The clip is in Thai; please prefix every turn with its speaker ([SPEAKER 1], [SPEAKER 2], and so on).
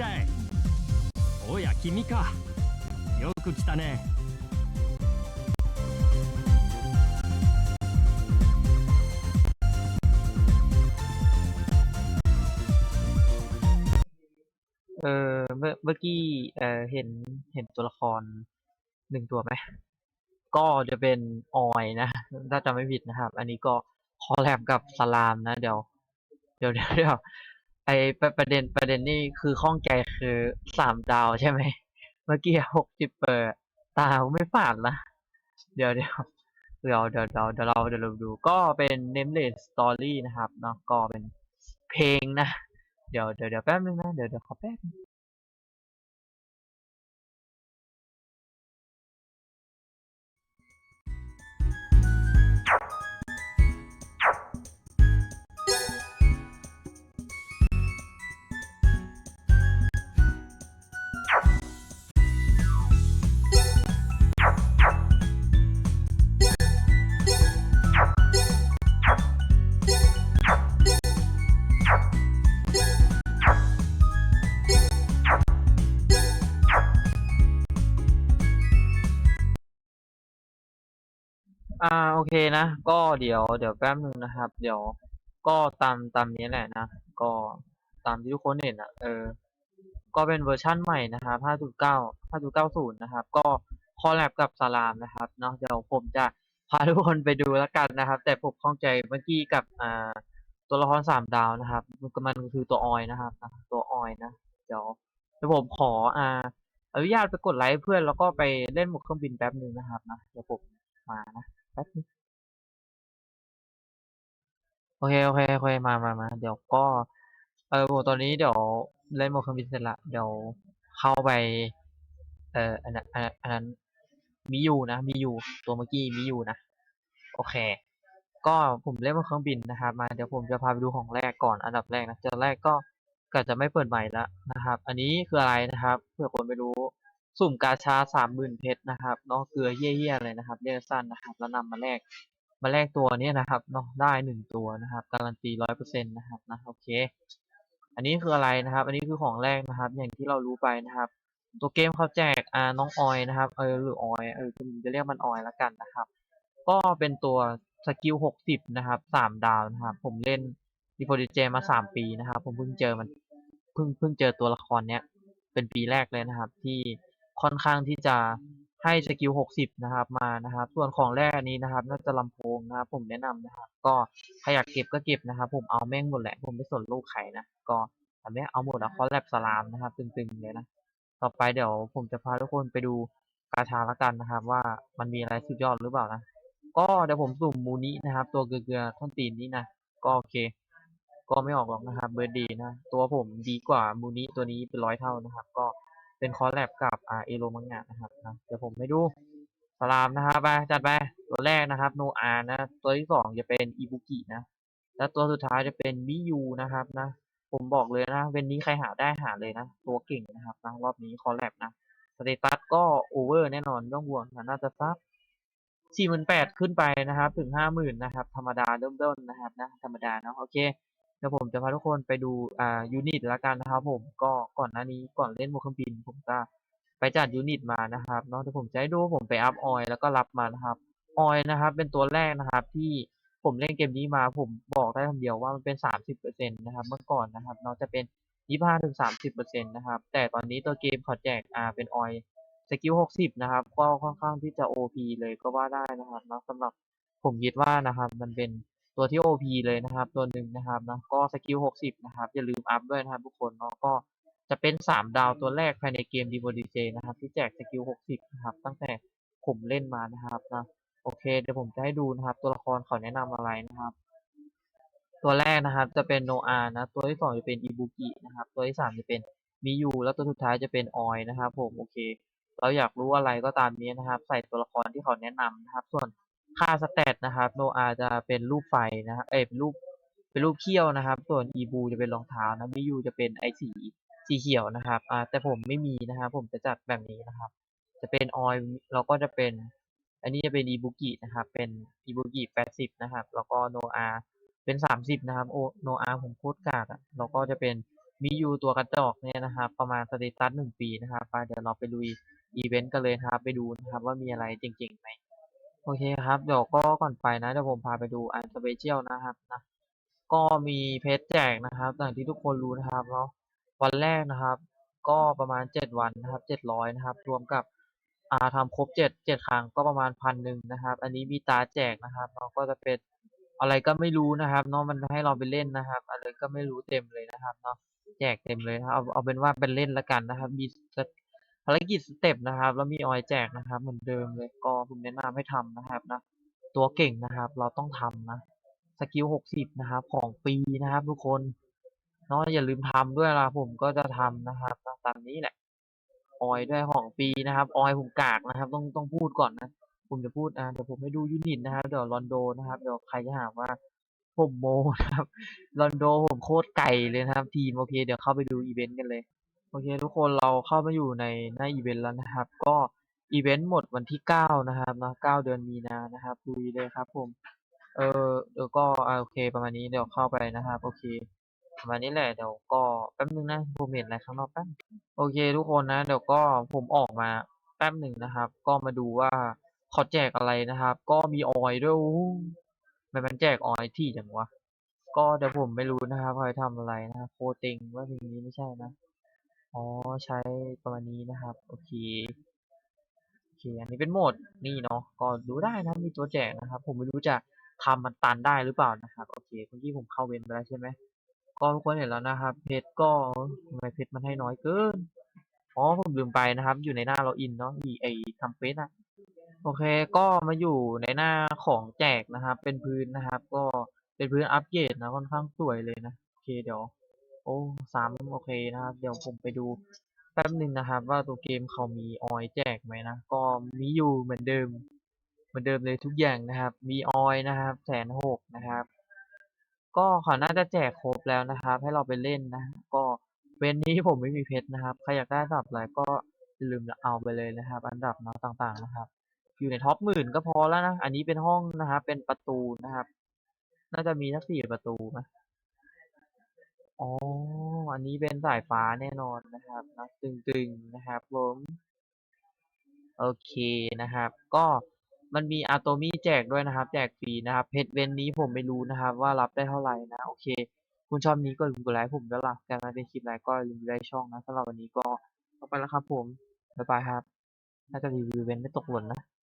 [SPEAKER 1] しゃいおや君かよく来たね
[SPEAKER 2] เออเมื่อเมื่อกี้เออเห็นเห็นตัวละครหนึ่งตัวไหม ก็จะเป็นออยนะ ถ้าจำไม่ผิดนะครับ อันนี้ก็คอลแลบกับสลามนะ เดี๋ยว เดี๋ยวเดี๋ยวเดี๋ยว ไอประประเด็นประเด็นนี่คือข้องใจคือสามดาวใช่ไหม เมื่อกี้หกสิบเปิดตาไม่ฝาดละเดี๋ยวเดี๋ยวเดี๋ยวเดี๋ยวเดี๋ยวเดี๋ยวเราเดี๋ยวเราดูก็เป็นเนมเลสสตอรี่นะครับเนาะก็เป็นเพลงนะ เดี๋ยวเดี๋ยวเดี๋ยวแป๊บนึงนะ เดี๋ยวเดี๋ยวขอแป๊บ อ่าโอเคนะ ก็เดี๋ยวเดี๋ยวแป๊บนึงนะครับ เดี๋ยวก็ตามตามนี้แหละนะ ก็ตามที่ทุกคนเห็นอะ เออ ก็เป็นเวอร์ชั่นใหม่นะครับ5.9 5.90 นะครับ ก็คอลแลบกับสลามนะครับเนาะเดี๋ยวผมจะพาทุกคนไปดูแล้วกันนะครับ แต่ผมข้องใจเมื่อกี้กับอ่าตัวละครสามดาวนะครับมันก็มันคือตัวออยนะครับนะตัวออยนะเดี๋ยวเดี๋ยวผมขออ่าอนุญาตไปกดไลค์เพื่อนแล้วก็ไปเล่นหมวกเครื่องบินแป๊บหนึ่งนะครับนะเดี๋ยวผมมานะ แป๊บนึงโอเคโอเคโอเคมามามาเดี๋ยวก็ เออผมตอนนี้เดี๋ยวเล่นโมเครื่องบินเสร็จละเดี๋ยวเข้าไป เอออันนั้นอันนั้นอันนั้นมีอยู่นะมีอยู่ตัวเมื่อกี้มีอยู่นะโอเค ก็ผมเล่นโมเครื่องบินนะครับ มาเดี๋ยวผมจะพาไปดูของแรกก่อนอันดับแรกนะตัวแรกก็ก็จะไม่เปิดใหม่ละนะครับ อันนี้คืออะไรนะครับเผื่อคนไม่รู้ สุ่มกาชาสามหมื่นเพชรนะครับเนาะเกลือเยี่ยๆเลยนะครับเรียกสั้นนะครับ แล้วนำมาแลกมาแลกตัวนี้นะครับเนาะได้หนึ่งตัวนะครับ การันตีร้อยเปอร์เซ็นต์นะครับนะโอเค อันนี้คืออะไรนะครับ อันนี้คือของแรกนะครับ อย่างที่เรารู้ไปนะครับ ตัวเกมเขาแจกอ่าน้องออยนะครับเออหรือออยเออผมจะเรียกมันออยแล้วกันนะครับ ก็เป็นตัวสกิลหกสิบนะครับสามดาวนะครับ ผมเล่นดีโฟดิเจมาสามปีนะครับ ผมเพิ่งเจอมันเพิ่งเพิ่งเจอตัวละครเนี้ยเป็นปีแรกเลยนะครับที่ ค่อนข้างที่จะให้สกิลหกสิบนะครับมานะครับ ส่วนของแรกนี้นะครับ น่าจะลำโพงนะครับ ผมแนะนำนะครับ ก็ใครอยากเก็บก็เก็บนะครับ ผมเอาแม่งหมดแหละ ผมไม่สนลูกไข่นะ ก็อันนี้เอาหมดอะคอลแลบสลามนะครับ ตึงๆเลยนะ ต่อไปเดี๋ยวผมจะพาทุกคนไปดูกาชาละกันนะครับ ว่ามันมีอะไรสุดยอดหรือเปล่านะ ก็เดี๋ยวผมสุ่มมูนินะครับ ตัวเกลือๆท่อนตีนนี้นะ ก็โอเค ก็ไม่ออกหรอกนะครับ เบอร์ดีนะ ตัวผมดีกว่ามูนิตัวนี้เป็นร้อยเท่านะครับ ก็ เป็นคอลแลบกับอ่าเอโรมังงะนะครับนะเดี๋ยวผมให้ดูสลามนะครับไปจัดไปตัวแรกนะครับโนอานะตัวที่สองจะเป็นอิบุกินะ แล้วตัวสุดท้ายจะเป็นมิยูนะครับนะ ผมบอกเลยนะ เวนนี้ใครหาได้หาเลยนะ ตัวเก่งนะครับนะรอบนี้คอลแลบนะสเตตัสก็โอเวอร์แน่นอนต้องห่วงนะน่าจะซักสี่หมื่นแปดขึ้นไปนะครับ ถึงห้าหมื่นนะครับ ธรรมดาเริ่มต้นนะครับนะธรรมดาเนาะโอเค เดี๋ยวผมจะพาทุกคนไปดูอ่ายูนิตละกันนะครับ ผมก็ก่อนหน้านี้ก่อนเล่นโมเครื่องบิน ผมก็ไปจัดยูนิตมานะครับเนาะเดี๋ยวผมจะให้ดูผมไปอัพออยแล้วก็รับมานะครับออยนะครับ เป็นตัวแรกนะครับ ที่ผมเล่นเกมนี้มาผมบอกได้คำเดียวว่ามันเป็นสามสิบเปอร์เซ็นต์นะครับ เมื่อก่อนนะครับเนาะจะเป็นยี่ห้าถึงสามสิบเปอร์เซ็นต์นะครับ แต่ตอนนี้ตัวเกมเขาแจกอ่าเป็นออยสกิลหกสิบนะครับ ก็ค่อนข้างที่จะ OP เลยก็ว่าได้นะครับเนาะสำหรับผมคิดว่านะครับ มันเป็น ตัวที่ OP เลยนะครับ ตัวหนึ่งนะครับนะก็สกิล 60 นะครับ อย่าลืมอัพด้วยนะครับทุกคนเนาะก็จะเป็น 3 ดาวตัวแรกภายในเกม d ี b o d j นะครับ ที่แจกสกิล 60 นะครับ ตั้งแต่ผมเล่นมานะครับนะโอเค เดี๋ยวผมจะให้ดูนะครับ ตัวละครเขาแนะนำอะไรนะครับ ตัวแรกนะครับจะเป็นโนอานะ ตัวที่สองจะเป็นอิบุกินะครับ ตัวที่สามจะเป็นมิยูแล้วตัวสุดท้ายจะเป็นออยนะครับ ผมโอเค เราอยากรู้อะไรก็ตามนี้นะครับ ใส่ตัวละครที่เขาแนะนำนะครับ ส่วน ค่าสเตตนะครับโนอาจะเป็นรูปไฟนะฮะเอ้ยเป็นรูปเป็นรูปเขี้ยวนะครับ ส่วนอีบูจะเป็นรองเท้านะมิยูจะเป็นไอสีสีเขียวนะครับอ่าแต่ผมไม่มีนะครับผมจะจัดแบบนี้นะครับ จะเป็นออยแล้วก็จะเป็น อันนี้จะเป็นอีบุกินะครับ เป็นอีบุกิแปดสิบนะครับ แล้วก็โนอาเป็นสามสิบนะครับโอโนอาผมโคตรกากอะแล้วก็จะเป็นมียูตัวกระจอกเนี่ยนะครับ ประมาณสเตตัสหนึ่งปีนะครับไปเดี๋ยวเราไปลุยอีเวนต์กันเลยครับ ไปดูนะครับว่ามีอะไรจริงๆไหม โอเคครับ เดี๋ยวก็ก่อนไปนะเดี๋ยวผมพาไปดูอันสเปเชียลนะครับนะก็มีเพชรแจกนะครับอย่างที่ทุกคนรู้นะครับเนาะวันแรกนะครับ ก็ประมาณเจ็ดวันนะครับเจ็ดร้อยนะครับ รวมกับอ่าทำครบเจ็ดเจ็ดครั้งก็ประมาณพันหนึ่งนะครับ อันนี้มีตาแจกนะครับเนาก็จะเป็นอะไรก็ไม่รู้นะครับเนาะมันให้เราไปเล่นนะครับ อะไรก็ไม่รู้เต็มเลยนะครับเนาะแจกเต็มเลยนะครับเอาเอาเป็นว่าเป็นเล่นละกันนะครับ มีสเต ภารกิจสเต็ปนะครับ แล้วมีออยแจกนะครับ เหมือนเดิมเลยก็ผมแนะนำให้ทำนะครับนะตัวเก่งนะครับ เราต้องทำนะสกิลหกสิบนะครับ ของฟรีนะครับ ทุกคนเนาะอย่าลืมทำด้วยล่ะผมก็จะทำนะครับตามนี้แหละออยด้วยของฟรีนะครับออยผมกากนะครับ ต้องต้องพูดก่อนนะผมจะพูดอ่าเดี๋ยวผมให้ดูยูนิตนะครับเดี๋ยวลอนโดนะครับเดี๋ยวใครจะหาว่าผมโมนะครับลอนโดผมโคตรไก่เลยนะครับ ทีมโอเค เดี๋ยวเข้าไปดูอีเวนต์กันเลย โอเคทุกคนเราเข้ามาอยู่ในหน้าอีเวนต์แล้วนะครับ ก็อีเวนต์หมดวันที่เก้านะครับนาะเก้าเดือนมีนานะครับดูเลยครับผม เออเดี๋ยวก็โอเคประมาณนี้เดี๋ยวเข้าไปนะครับ โอเคประมาณนี้แหละเดี๋ยวก็แป๊บนึงนะผมเห็นอะไรข้างนอกแป๊บโอเค ทุกคนนะ เดี๋ยวก็ผมออกมาแป๊บหนึ่งนะครับ ก็มาดูว่าเขาแจกอะไรนะครับ ก็มีออยด้วยมันแจกออยที่จังวะก็เดี๋ยวผมไม่รู้นะครับเขาทำอะไรนะครับโคเต็งว่าเพลงนี้ไม่ใช่นะ อ๋อ ใช้ประมาณนี้นะครับ โอเค โอเค อันนี้เป็นโหมดนี่เนาะ ก็ดูได้นะ มีตัวแจกนะครับ ผมไม่รู้จะทำมันตันได้หรือเปล่านะครับ โอเคเมื่อกี้ผมเข้าเวนไปแล้วใช่ไหม ก็ทุกคนเห็นแล้วนะครับ เพชรก็ทำไมเพชรมันให้น้อยเกิน อ๋อ ผมลืมไปนะครับ อยู่ในหน้าล็อกอินเนาะอีไอทำเฟซอะโอเค ก็มาอยู่ในหน้าของแจกนะครับ เป็นพื้นนะครับ ก็เป็นพื้นอัปเกรดนะ ค่อนข้างสวยเลยนะ โอเค เดี๋ยว โอ้ซ้ำโอเคนะครับ เดี๋ยวผมไปดูแป๊บหนึ่งนะครับ ว่าตัวเกมเขามีออยแจกไหมนะ ก็มีอยู่เหมือนเดิม เหมือนเดิมเลยทุกอย่างนะครับ มีออยนะครับแสนหกนะครับ ก็เขาน่าจะแจกครบแล้วนะครับ ให้เราไปเล่นนะ ก็เว้นนี้ผมไม่มีเพชรนะครับ ใครอยากได้อันดับอะไรก็อย่าลืมเอาไปเลยนะครับ อันดับเนาะต่างๆนะครับ อยู่ในท็อปหมื่นก็พอแล้วนะ อันนี้เป็นห้องนะครับ เป็นประตูนะครับ น่าจะมีสักสี่ประตูนะ อ๋อ อันนี้เป็นสายฟ้าแน่นอนนะครับนะตึง ๆ นะครับผม โอเคนะครับ ก็มันมีอะโตมี่แจกด้วยนะครับ แจกฟรีนะครับ เพชรเว้นนี้ผมไม่รู้นะครับว่ารับได้เท่าไหร่นะ โอเค คุณชอบนี้ก็อย่าลืมกดไลค์ผมด้วยล่ะ การมาเป็นคลิปไลค์ก็อย่าลืมไลค์ช่องนะสำหรับวันนี้ก็ไปแล้วครับผม บ๊ายบายครับ น่าจะรีวิวเว้นไม่ตกหล่นนะ